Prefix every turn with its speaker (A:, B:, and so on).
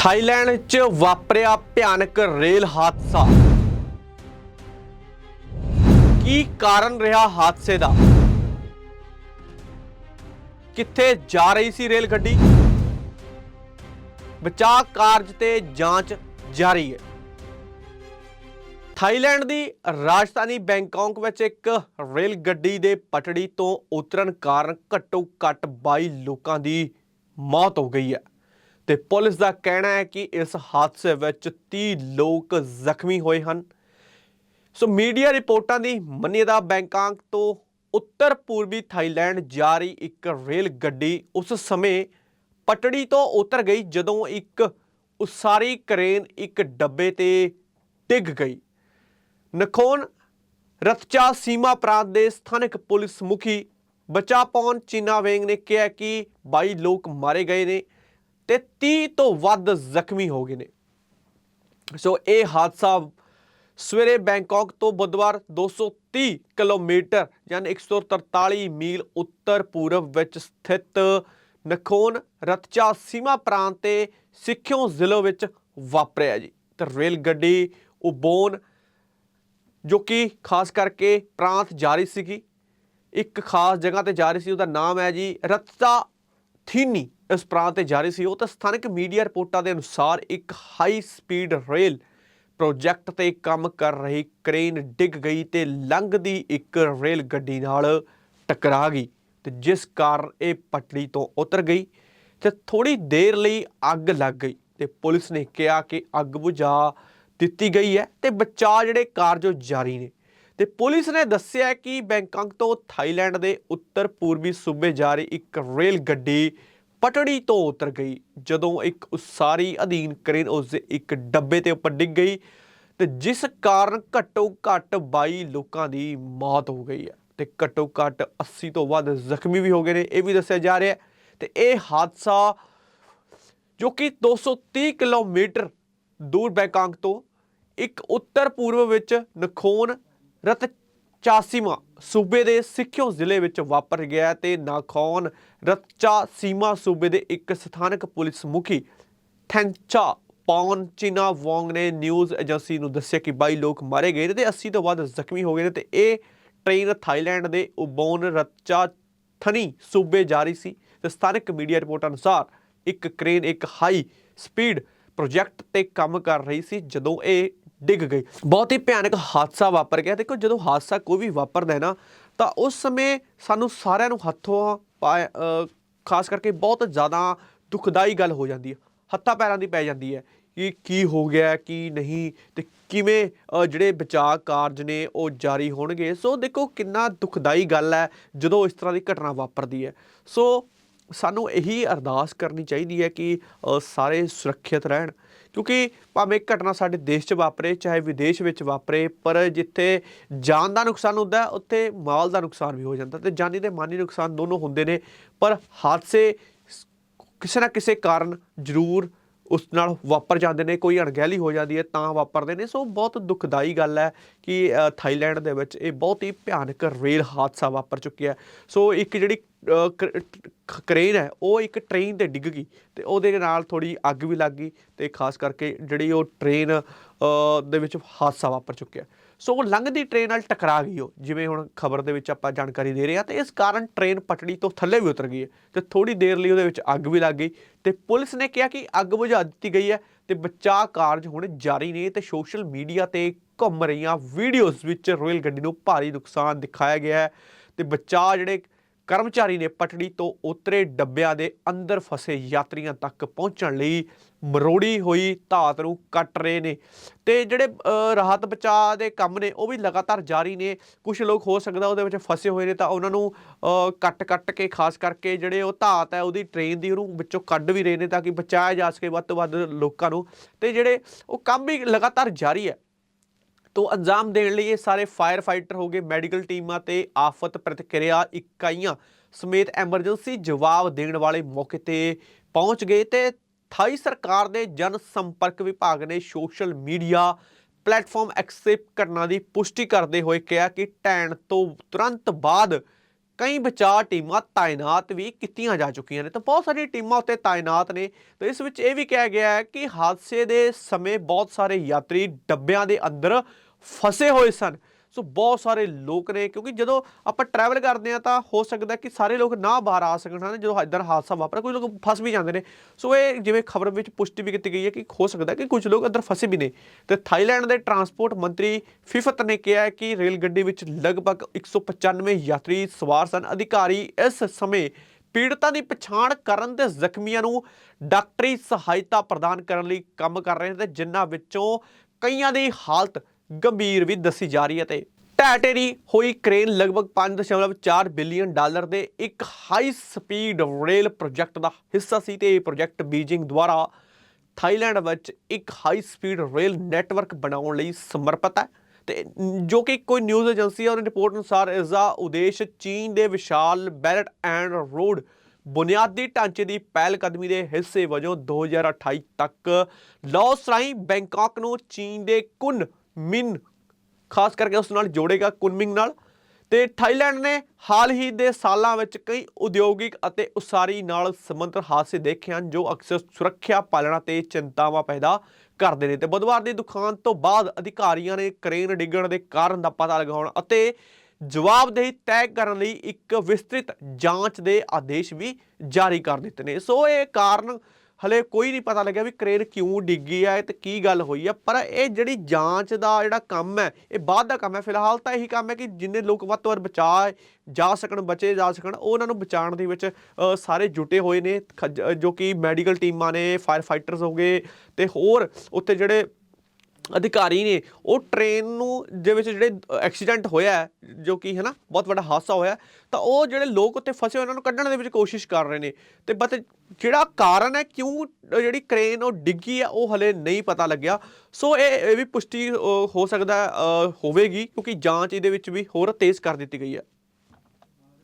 A: Thailand 'ਚ ਵਾਪਰਿਆ ਭਿਆਨਕ ਰੇਲ ਹਾਦਸਾ। ਕੀ ਕਾਰਨ ਰਿਹਾ ਹਾਦਸੇ ਦਾ? ਕਿੱਥੇ ਜਾ ਰਹੀ ਸੀ ਰੇਲ ਗੱਡੀ? ਬਚਾਅ ਕਾਰਜ ਤੇ ਜਾਂਚ ਜਾਰੀ ਹੈ। ਥਾਈਲੈਂਡ ਦੀ ਰਾਜਧਾਨੀ ਬੈਂਕਾਕ ਵਿੱਚ ਇੱਕ ਰੇਲ ਗੱਡੀ ਦੇ ਪਟੜੀ ਤੋਂ ਉਤਰਨ ਕਾਰਨ ਘੱਟੋ ਘੱਟ 22 ਲੋਕਾਂ ਦੀ ਮੌਤ ਹੋ ਗਈ ਹੈ। ਤੇ ਪੁਲਿਸ ਦਾ ਕਹਿਣਾ ਹੈ ਕਿ ਇਸ ਹਾਦਸੇ ਵਿੱਚ 30 ਲੋਕ ਜ਼ਖਮੀ ਹੋਏ ਹਨ। ਸੋ ਮੀਡੀਆ ਰਿਪੋਰਟਾਂ ਦੀ ਮੰਨੇ ਤਾਂ ਬੈਂਕਾਕ ਤੋਂ ਉੱਤਰ ਪੂਰਬੀ ਥਾਈਲੈਂਡ ਜਾ ਰਹੀ ਇੱਕ ਰੇਲ ਗੱਡੀ ਉਸ ਸਮੇਂ ਪਟੜੀ ਤੋਂ ਉਤਰ ਗਈ ਜਦੋਂ ਇੱਕ ਉਸਾਰੀ ਕਰੇਨ ਇੱਕ ਡੱਬੇ ਤੇ ਡਿੱਗ ਗਈ। ਨਖੋਨ ਰਤਚਾ ਸੀਮਾ ਪ੍ਰਾਂਤ ਦੇ ਸਥਾਨਕ ਪੁਲਿਸ ਮੁਖੀ ਬਚਾ ਪੌਨ ਚੀਨਾ ਚੀਨਾਵੇਂਗ ਨੇ ਕਿਹਾ ਕਿ 22 ਲੋਕ ਮਾਰੇ ਗਏ ਨੇ। ਤੇ 30 ਤੋਂ ਵੱਧ ਜ਼ਖਮੀ ਹੋ ਗਏ ਨੇ। ਸੋ ਇਹ ਹਾਦਸਾ ਸਵੇਰੇ ਬੈਂਕਾਕ ਤੋਂ ਬੁੱਧਵਾਰ 230 ਕਿਲੋਮੀਟਰ ਯਾਨੀ 143 ਮੀਲ ਉੱਤਰ ਪੂਰਬ ਵਿੱਚ ਸਥਿਤ ਨਖੋਨ ਰਤਚਾ ਸੀਮਾ ਪ੍ਰਾਂਤ ਤੇ ਸਿੱਖਿਓ ਜ਼ਿਲ੍ਹੇ ਵਿੱਚ ਵਾਪਰਿਆ ਜੀ। ਤੇ ਰੇਲ ਗੱਡੀ ਉਬੋਨ, ਜੋ ਕਿ ਖਾਸ ਕਰਕੇ ਪ੍ਰਾਂਤ ਜਾਰੀ ਸੀਗੀ, ਇੱਕ ਖਾਸ ਜਗ੍ਹਾ ਤੇ ਜਾ ਰਹੀ ਸੀ, ਉਹਦਾ ਨਾਮ ਹੈ ਜੀ ਰਤਚਾ ਥੀਨੀ। ਇਸ ਪ੍ਰਾਂਤ ਤੇ ਜਾਰੀ ਸੀ ਉਹ ਤਾਂ ਸਥਾਨਕ ਮੀਡੀਆ ਰਿਪੋਰਟਾਂ ਦੇ ਅਨੁਸਾਰ ਇੱਕ ਹਾਈ ਸਪੀਡ ਰੇਲ ਪ੍ਰੋਜੈਕਟ ਤੇ ਕੰਮ ਕਰ ਰਹੀ ਕ੍ਰੇਨ ਡਿੱਗ ਗਈ ਤੇ ਲੰਘਦੀ ਇੱਕ ਰੇਲ ਗੱਡੀ ਨਾਲ ਟਕਰਾ ਗਈ ਤੇ ਜਿਸ ਕਾਰਨ ਇਹ ਪਟੜੀ ਤੋਂ ਉਤਰ ਗਈ ਤੇ ਥੋੜੀ ਦੇਰ ਲਈ ਅੱਗ ਲੱਗ ਗਈ ਤੇ ਪੁਲਿਸ ਨੇ ਕਿਹਾ ਕਿ ਅੱਗ ਬੁਝਾ ਦਿੱਤੀ ਗਈ ਹੈ ਤੇ ਬਚਾਅ ਜਿਹੜੇ ਕਾਰਜ ਜਾਰੀ ਨੇ। ਤੇ ਪੁਲਿਸ ਨੇ ਦੱਸਿਆ ਕਿ ਬੈਂਕਾਕ ਤੋਂ ਥਾਈਲੈਂਡ ਦੇ ਉੱਤਰ ਪੂਰਬੀ ਸੂਬੇ ਜਾ ਰਹੀ ਇੱਕ ਰੇਲ ਗੱਡੀ ਪਟੜੀ ਤੋਂ ਉਤਰ ਗਈ। ਜਦੋਂ ਇੱਕ ਉਸਾਰੀ ਅਧੀਨ ਕਰੇਨ ਉਸ ਦੇ ਇੱਕ ਡੱਬੇ ਤੇ ਉੱਪਰ ਡਿੱਗ ਗਈ ਤੇ ਜਿਸ ਕਾਰਨ ਘੱਟੋ ਘੱਟ 22 ਲੋਕਾਂ ਦੀ ਮੌਤ ਹੋ ਗਈ ਹੈ ਤੇ ਘੱਟੋ ਘੱਟ 80 ਤੋਂ ਵੱਧ ਜ਼ਖਮੀ ਵੀ ਹੋ ਗਏ ਨੇ, ਇਹ ਵੀ ਦੱਸਿਆ ਜਾ ਰਿਹਾ ਹੈ। ਤੇ ਇਹ ਹਾਦਸਾ ਜੋ ਕਿ 230 ਕਿਲੋਮੀਟਰ ਦੂਰ ਬੈਕਾਂਗ ਤੋਂ ਇੱਕ ਉੱਤਰ ਪੂਰਬ ਵਿੱਚ ਨਖੋਨ ਰਤ ਚਾਸੀਮਾ ਸੂਬੇ ਦੇ ਸਿੱਖਿਓ ਜ਼ਿਲ੍ਹੇ ਵਿੱਚ ਵਾਪਰ ਗਿਆ ਤੇ ਨਾਖੌਨ ਰਤਚਾ ਸੀਮਾ ਸੂਬੇ ਦੇ ਇੱਕ ਸਥਾਨਕ ਪੁਲਿਸ ਮੁਖੀ ਥੈਂਚਾ ਪੌਨ ਚੀਨਾ ਵੋਂਗ ਨੇ ਨਿਊਜ਼ ਏਜੰਸੀ ਨੂੰ ਦੱਸਿਆ ਕਿ 22 ਲੋਕ ਮਾਰੇ ਗਏ ਨੇ ਤੇ 80 ਤੋਂ ਵੱਧ ਜ਼ਖਮੀ ਹੋ ਗਏ ਨੇ ਤੇ ਇਹ ਟ੍ਰੇਨ ਥਾਈਲੈਂਡ ਦੇ ਉਬੋਨ ਰਤਚਾ ਥਨੀ ਸੂਬੇ ਜਾ ਰਹੀ ਸੀ ਤੇ ਸਥਾਨਕ ਮੀਡੀਆ ਰਿਪੋਰਟ ਅਨੁਸਾਰ ਇੱਕ ਕ੍ਰੇਨ ਇੱਕ ਹਾਈ ਸਪੀਡ ਪ੍ਰੋਜੈਕਟ ਤੇ ਕੰਮ ਕਰ ਰਹੀ ਸੀ ਜਦੋਂ ਇਹ ਡਿੱਗ ਗਈ। ਬਹੁਤ ਹੀ ਭਿਆਨਕ ਹਾਦਸਾ ਵਾਪਰ ਗਿਆ। ਦੇਖੋ, ਜਦੋਂ ਹਾਦਸਾ ਕੋਈ ਵੀ ਵਾਪਰਦਾ ਹੈ ਨਾ, ਤਾਂ ਉਸ ਸਮੇਂ ਸਾਨੂੰ ਸਾਰਿਆਂ ਨੂੰ ਹੱਥੋਂ ਪਾ- ਖਾਸ ਕਰਕੇ ਬਹੁਤ ਜ਼ਿਆਦਾ ਦੁਖਦਾਈ ਗੱਲ ਹੋ ਜਾਂਦੀ ਹੈ। ਹੱਥਾਂ ਪੈਰਾਂ ਦੀ ਪੈ ਜਾਂਦੀ ਹੈ ਕਿ ਕੀ ਹੋ ਗਿਆ, ਕੀ ਨਹੀਂ ਤੇ ਕਿਵੇਂ ਜਿਹੜੇ ਬਚਾਅ ਕਾਰਜ ਨੇ ਉਹ ਜਾਰੀ ਹੋਣਗੇ। ਸੋ ਦੇਖੋ, ਕਿੰਨਾ ਦੁਖਦਾਈ ਗੱਲ ਹੈ ਜਦੋਂ ਇਸ ਤਰ੍ਹਾਂ ਦੀ ਘਟਨਾ ਵਾਪਰਦੀ ਹੈ। ਸੋ ਸਾਨੂੰ ਇਹੀ ਅਰਦਾਸ ਕਰਨੀ ਚਾਹੀਦੀ ਹੈ ਕਿ ਸਾਰੇ ਸੁਰੱਖਿਅਤ ਰਹਿਣ। ਕਿਉਂਕਿ ਭਾਵੇਂ ਘਟਨਾ ਸਾਡੇ ਦੇਸ਼ 'ਚ ਵਾਪਰੇ, ਚਾਹੇ ਵਿਦੇਸ਼ ਵਿੱਚ ਵਾਪਰੇ, ਪਰ ਜਿੱਥੇ ਜਾਨ ਦਾ ਨੁਕਸਾਨ ਹੁੰਦਾ ਉੱਥੇ ਮਾਲ ਦਾ ਨੁਕਸਾਨ ਵੀ ਹੋ ਜਾਂਦਾ ਤੇ ਜਾਨੀ ਤੇ ਮਾਨੀ ਨੁਕਸਾਨ ਦੋਨੋਂ ਹੁੰਦੇ ਨੇ, ਪਰ ਹਾਦਸੇ ਕਿਸੇ ਨਾ ਕਿਸੇ ਕਾਰਨ ਜ਼ਰੂਰ ਉਸ ਨਾਲ ਵਾਪਰ ਜਾਂਦੇ ਨੇ, ਕੋਈ ਅਣਗਹਿਲੀ ਹੋ ਜਾਂਦੀ ਹੈ, ਤਾਂ ਵਾਪਰਦੇ ਨੇ ਸੋ ਬਹੁਤ ਦੁਖਦਾਈ ਗੱਲ ਹੈ ਕਿ ਥਾਈਲੈਂਡ ਦੇ ਵਿੱਚ ਇਹ ਬਹੁਤ ਹੀ ਭਿਆਨਕ ਰੇਲ ਹਾਦਸਾ ਵਾਪਰ ਚੁੱਕਿਆ ਹੈ। ਸੋ ਇੱਕ ਜਿਹੜੀ ਕਰੇਨ ਹੈ, ਉਹ ਇੱਕ ਟ੍ਰੇਨ ਤੇ ਡਿੱਗ ਗਈ ਤੇ ਉਹਦੇ ਨਾਲ ਥੋੜੀ ਅੱਗ ਵੀ ਲੱਗ ਗਈ ਤੇ ਖਾਸ ਕਰਕੇ ਜਿਹੜੀ ਉਹ ਟ੍ਰੇਨ ਦੇ ਵਿੱਚ ਹਾਦਸਾ ਵਾਪਰ ਚੁੱਕਿਆ ਸੋ ਉਹ ਲੰਘਦੀ ਟ੍ਰੇਨ ਨਾਲ ਟਕਰਾ ਗਈ ਉਹ। ਜਿਵੇਂ ਹੁਣ ਖਬਰ ਦੇ ਵਿੱਚ ਆਪਾਂ ਜਾਣਕਾਰੀ ਦੇ ਰਹੇ ਹਾਂ ਤੇ ਇਸ ਕਾਰਨ ਟ੍ਰੇਨ ਪਟੜੀ ਤੋਂ ਥੱਲੇ ਵੀ ਉਤਰ ਗਈ ਹੈ ਤੇ ਥੋੜੀ ਦੇਰ ਲਈ ਉਹਦੇ ਵਿੱਚ ਅੱਗ ਵੀ ਲੱਗ ਗਈ ਤੇ ਪੁਲਿਸ ਨੇ ਕਿਹਾ ਕਿ ਅੱਗ ਬੁਝਾ ਦਿੱਤੀ ਗਈ ਹੈ ਤੇ ਬਚਾਅ ਕਾਰਜ ਹੁਣ ਜਾਰੀ ਨੇ ਤੇ ਸੋਸ਼ਲ ਮੀਡੀਆ ਤੇ ਘੁੰਮ ਰਹੀਆਂ ਵੀਡੀਓਜ਼ ਵਿੱਚ ਰੇਲ ਗੱਡੀ ਨੂੰ ਭਾਰੀ ਨੁਕਸਾਨ ਦਿਖਾਇਆ ਗਿਆ ਹੈ ਤੇ ਬਚਾਅ ਜਿਹੜੇ ਕਰਮਚਾਰੀ ਨੇ ਪਟੜੀ ਤੋਂ ਉਤਰੇ ਡੱਬਿਆਂ ਦੇ ਅੰਦਰ ਫਸੇ ਯਾਤਰੀਆਂ ਤੱਕ ਪਹੁੰਚਣ ਲਈ ਮਰੋੜੀ ਹੋਈ, ਧਾਤ ਨੂੰ ਕੱਟ ਰਹੇ ਨੇ। ਤੇ ਜਿਹੜੇ ਰਾਹਤ ਬਚਾਅ ਦੇ ਕੰਮ ਨੇ, ਉਹ ਵੀ ਲਗਾਤਾਰ ਜਾਰੀ ਨੇ। ਕੁਝ ਲੋਕ ਹੋ ਸਕਦਾ ਉਹਦੇ ਵਿੱਚ ਫਸੇ ਹੋਏ ਨੇ ਤਾਂ ਉਹਨਾਂ ਨੂੰ ਕੱਟ-ਕੱਟ ਕੇ, ਖਾਸ ਕਰਕੇ ਜਿਹੜੇ ਉਹ ਧਾਤ ਹੈ, ਉਹਦੀ ਟ੍ਰੇਨ ਦੀ ਉਹਨੂੰ ਵਿੱਚੋਂ ਕੱਢ ਵੀ ਰਹੇ ਨੇ ਤਾਂ ਕਿ ਬਚਾਇਆ ਜਾ ਸਕੇ ਵੱਧ ਤੋਂ ਵੱਧ ਲੋਕਾਂ ਨੂੰ। ਤੇ ਜਿਹੜੇ ਉਹ ਕੰਮ ਵੀ ਲਗਾਤਾਰ ਜਾਰੀ ਹੈ ਤੋਂ ਅੰਜਾਮ ਦੇਣ ਲਈ ਇਹ ਸਾਰੇ ਫਾਇਰ ਫਾਈਟਰ ਹੋ ਗਏ ਮੈਡੀਕਲ ਟੀਮਾਂ ਤੇ ਆਫਤ ਪ੍ਰਤੀਕਿਰਿਆ ਇਕਾਈਆਂ ਸਮੇਤ ਐਮਰਜੈਂਸੀ ਜਵਾਬ ਦੇਣ ਵਾਲੇ ਮੌਕੇ ਤੇ ਪਹੁੰਚ ਗਏ ਤੇ ਥਾਈ ਸਰਕਾਰ ਦੇ ਜਨ ਸੰਪਰਕ ਵਿਭਾਗ ਨੇ ਸੋਸ਼ਲ ਮੀਡੀਆ ਪਲੇਟਫਾਰਮ ਐਕਸੈਪਟ ਘਟਨਾ ਦੀ ਪੁਸ਼ਟੀ ਕਰਦੇ ਹੋਏ ਕਿਹਾ ਕਿ ਢਹਿਣ ਤੋਂ ਤੁਰੰਤ ਬਾਅਦ ਕਈ ਬਚਾਅ ਟੀਮਾਂ ਤਾਇਨਾਤ ਵੀ ਕੀਤੀਆਂ ਜਾ ਚੁੱਕੀਆਂ ਨੇ। ਤਾਂ ਬਹੁਤ ਸਾਰੀਆਂ ਟੀਮਾਂ ਉੱਤੇ ਤਾਇਨਾਤ ਨੇ। ਤੇ ਇਸ ਵਿੱਚ ਇਹ ਵੀ ਕਿਹਾ ਗਿਆ ਹੈ ਕਿ ਹਾਦਸੇ ਦੇ ਸਮੇਂ ਬਹੁਤ ਸਾਰੇ ਯਾਤਰੀ ਡੱਬਿਆਂ ਦੇ ਅੰਦਰ ਫਸੇ ਹੋਏ ਸਨ। ਸੋ ਬਹੁਤ ਸਾਰੇ ਲੋਕ ਨੇ, ਕਿਉਂਕਿ ਜਦੋਂ ਆਪਾਂ ਟਰੈਵਲ ਕਰਦੇ ਆ ਤਾਂ ਹੋ ਸਕਦਾ ਕਿ ਸਾਰੇ ਲੋਕ ਨਾ ਬਾਹਰ ਆ ਸਕਣ, ਹਨ, ਜਦੋਂ ਇਦਾਂ ਹਾਦਸਾ ਵਾਪਰੇ ਕੁਝ ਲੋਕ ਫਸ ਵੀ ਜਾਂਦੇ ਨੇ। ਸੋ ਇਹ ਜਿਵੇਂ ਖਬਰ ਵਿੱਚ ਪੁਸ਼ਟੀ ਵੀ ਕੀਤੀ ਗਈ ਹੈ ਕਿ ਹੋ ਸਕਦਾ ਕਿ ਕੁਝ ਲੋਕ ਅੰਦਰ ਫਸੇ ਵੀ ਨੇ। ਤੇ ਥਾਈਲੈਂਡ ਦੇ ਟਰਾਂਸਪੋਰਟ ਮੰਤਰੀ ਫਿਫਤ ਨੇ ਕਿਹਾ ਕਿ ਰੇਲ ਗੱਡੀ ਵਿੱਚ ਲਗਭਗ 195 ਯਾਤਰੀ ਸਵਾਰ ਸਨ। ਅਧਿਕਾਰੀ ਇਸ ਸਮੇਂ ਪੀੜਤਾਂ ਦੀ ਪਛਾਣ ਕਰਨ ਤੇ ਜ਼ਖਮੀਆਂ ਨੂੰ ਡਾਕਟਰੀ ਸਹਾਇਤਾ ਪ੍ਰਦਾਨ ਕਰਨ ਲਈ ਕੰਮ ਕਰ ਰਹੇ ਨੇ ਜਿਨ੍ਹਾਂ ਵਿੱਚੋਂ ਕਈਆਂ ਦੀ ਹਾਲਤ ਗੰਭੀਰ ਵੀ ਦੱਸੀ ਜਾ ਰਹੀ ਹੈ ਤੇ ਟੈਟੇਰੀ ਹੋਈ ਕ੍ਰੇਨ ਲਗਭਗ 5.4 ਬਿਲੀਅਨ ਡਾਲਰ ਦੇ ਇੱਕ ਹਾਈ ਸਪੀਡ ਰੇਲ ਪ੍ਰੋਜੈਕਟ ਦਾ ਹਿੱਸਾ ਸੀ ਤੇ ਇਹ ਪ੍ਰੋਜੈਕਟ ਬੀਜਿੰਗ ਦੁਆਰਾ ਥਾਈਲੈਂਡ ਵਿੱਚ ਇੱਕ ਹਾਈ ਸਪੀਡ ਰੇਲ ਨੈਟਵਰਕ ਬਣਾਉਣ ਲਈ ਸਮਰਪਿਤ ਹੈ। ਤੇ ਜੋ ਕਿ ਕੋਈ ਨਿਊਜ਼ ਏਜੰਸੀ ਹੈ ਉਹਦੀ ਰਿਪੋਰਟ ਅਨੁਸਾਰ ਇਸ ਦਾ ਉਦੇਸ਼ ਚੀਨ ਦੇ ਵਿਸ਼ਾਲ ਬੈਲਟ ਐਂਡ ਰੋਡ ਬੁਨਿਆਦੀ ਢਾਂਚੇ ਦੀ ਪਹਿਲ ਕਦਮੀ ਦੇ ਹਿੱਸੇ ਵਜੋਂ 2028 ਤੱਕ ਲਾਓਸ ਰਾਹੀਂ ਬੈਂਕਾਕ ਨੂੰ ਚੀਨ ਦੇ ਕੁਨ ਮਿਨ, ਖਾਸ ਕਰਕੇ ਉਸ ਨਾਲ ਜੋੜੇਗਾ ਕੁਨਮਿੰਗ ਨਾਲ। ਤੇ ਥਾਈਲੈਂਡ ਨੇ ਹਾਲ ਹੀ ਦੇ ਸਾਲਾਂ ਵਿੱਚ ਕਈ ਉਦਯੋਗਿਕ ਅਤੇ ਉਸਾਰੀ ਨਾਲ ਸੰਬੰਧਿਤ ਹਾਦਸੇ ਦੇਖੇ ਹਨ, ਜੋ ਅਕਸਰ ਸੁਰੱਖਿਆ ਪਾਲਣਾ ਤੇ ਚਿੰਤਾਵਾਂ ਪੈਦਾ ਕਰਦੇ ਨੇ। ਤੇ ਬੁੱਧਵਾਰ ਦੀ ਦੁਕਾਨ ਤੋਂ ਬਾਅਦ ਅਧਿਕਾਰੀਆਂ ਨੇ ਕ੍ਰੇਨ ਡਿੱਗਣ ਦੇ ਕਾਰਨ ਦਾ ਪਤਾ ਲਗਾਉਣ ਅਤੇ ਜਵਾਬਦੇਹੀ ਤੈਅ ਕਰਨ ਲਈ ਇੱਕ ਵਿਸਤ੍ਰਿਤ ਜਾਂਚ ਦੇ ਆਦੇਸ਼ ਵੀ ਜਾਰੀ ਕਰ ਦਿੱਤੇ ਨੇ। ਸੋ ਇਹ ਕਾਰਨ ਹਲੇ ਕੋਈ ਨਹੀਂ ਪਤਾ ਲੱਗਿਆ ਵੀ ਕ੍ਰੇਨ ਕਿਉਂ ਡਿੱਗੀ ਹੈ ਤੇ ਕੀ ਗੱਲ ਹੋਈ ਹੈ ਪਰ ਇਹ ਜਿਹੜੀ ਜਾਂਚ ਦਾ ਜਿਹੜਾ ਕੰਮ ਹੈ, ਇਹ ਬਾਅਦ ਦਾ ਕੰਮ ਹੈ। ਫਿਲਹਾਲ ਤਾਂ ਇਹੀ ਕੰਮ ਹੈ ਕਿ ਜਿੰਨੇ ਲੋਕ ਵੱਧ ਤੋਂ ਵੱਧ ਬਚਾ ਜਾ ਸਕਣ, ਬਚੇ ਜਾ ਸਕਣ ਉਹਨਾਂ ਨੂੰ ਬਚਾਉਣ ਦੇ ਵਿੱਚ ਸਾਰੇ ਜੁਟੇ ਹੋਏ ਨੇ। ਖੱਜ- ਜੋ ਕਿ ਮੈਡੀਕਲ ਟੀਮਾਂ ਨੇ ਫਾਇਰ ਫਾਈਟਰਸ ਹੋ ਗਏ ਤੇ ਹੋਰ ਉੱਥੇ ਜਿਹੜੇ ਅਧਿਕਾਰੀ ਨੇ ਉਹ ਟ੍ਰੇਨ ਨੂੰ ਦੇ ਵਿੱਚ ਜਿਹੜੇ ਐਕਸੀਡੈਂਟ ਹੋਇਆ ਜੋ ਕਿ ਹੈ ਨਾ ਬਹੁਤ ਵੱਡਾ ਹਾਦਸਾ ਹੋਇਆ ਤਾਂ ਉਹ ਜਿਹੜੇ ਲੋਕ ਉੱਥੇ ਫਸੇ ਹੋਏ ਉਹਨਾਂ ਨੂੰ ਕੱਢਣ ਦੇ ਵਿੱਚ ਕੋਸ਼ਿਸ਼ ਕਰ ਰਹੇ ਨੇ। ਤੇ ਬਟ ਜਿਹੜਾ ਕਾਰਨ ਹੈ, ਕਿਉਂ ਜਿਹੜੀ ਕ੍ਰੇਨ ਉਹ ਡਿੱਗੀ ਹੈ, ਉਹ ਹਲੇ ਨਹੀਂ ਪਤਾ ਲੱਗਿਆ। ਸੋ ਇਹ ਇਹ ਵੀ ਪੁਸ਼ਟੀ ਹੋ ਸਕਦਾ ਹੋਵੇਗੀ, ਕਿਉਂਕਿ ਜਾਂਚ ਇਹਦੇ ਵਿੱਚ ਵੀ ਹੋਰ ਤੇਜ਼ ਕਰ ਦਿੱਤੀ ਗਈ ਹੈ।